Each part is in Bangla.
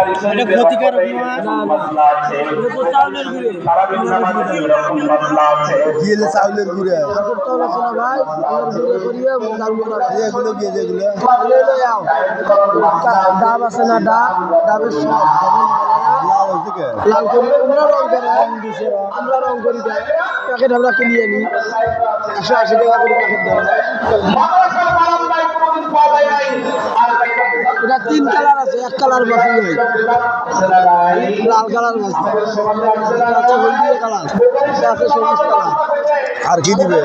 এটা ক্ষতিকারক চাউলের ঘুরে এগুলো যেগুলো? ডাব আছে না ডাব? ডাবের সব। লাল হচ্ছে কে? লাল করি আমরা রং করে। আমরা রং করি। দেয় প্যাকেট আমরা কিনে আনি। একশো আশি টাকা করে প্যাকেট দেওয়া। তিন কালার আছে এক কালার বাকি নেই লাল কালার আছে আছে হলদিয়া কালার। আছে সবুজ কালার। আর কি দিবে?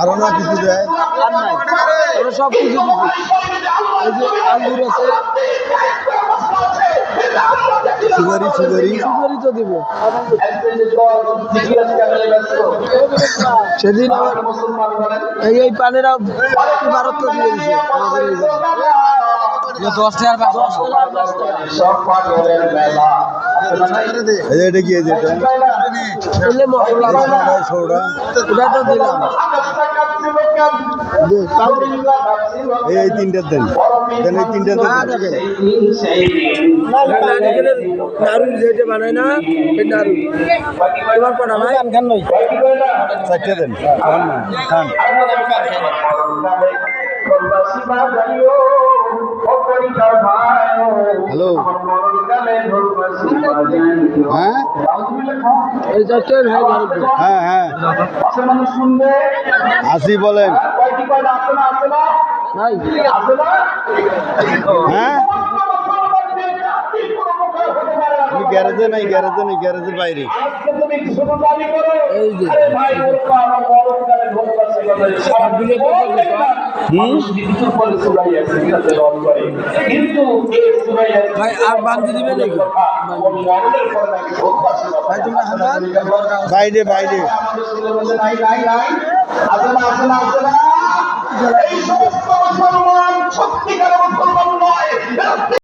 আর না কিছু দেয়? আর নাই। ওরা সব কিছু দিবে। এই যে আঙ্গুর আছে। সুগারি সুগারি। সুপারি তো দিব। সেদিন আবার এই এই পানেরা ভারত তো দিয়ে দিছে। দশ দশ এটা কি এটা? মশলা সোডা ওটা তো দিলাম। এই তিনটার দেন। দেন এই নারিকেলের নাড়ু যেটা বানায় না নাড়ু তোমার কটা ভাই। খান নই চারটে দেন। খান খান। হ্যালো। হ্যাঁ। হ্যাঁ হ্যাঁ। আসি বলেন। হ্যাঁ? আমি গ্যারেজে নাই গ্যারেজে নেই গ্যারেজের বাইরে। এই যে। ভাই আর বান্ধি দিবে নাকি? ভাই তোমরা হাজার বাইরে বাইরে এই সমস্ত মুসলমান সত্যিকার মুসলমান নয়।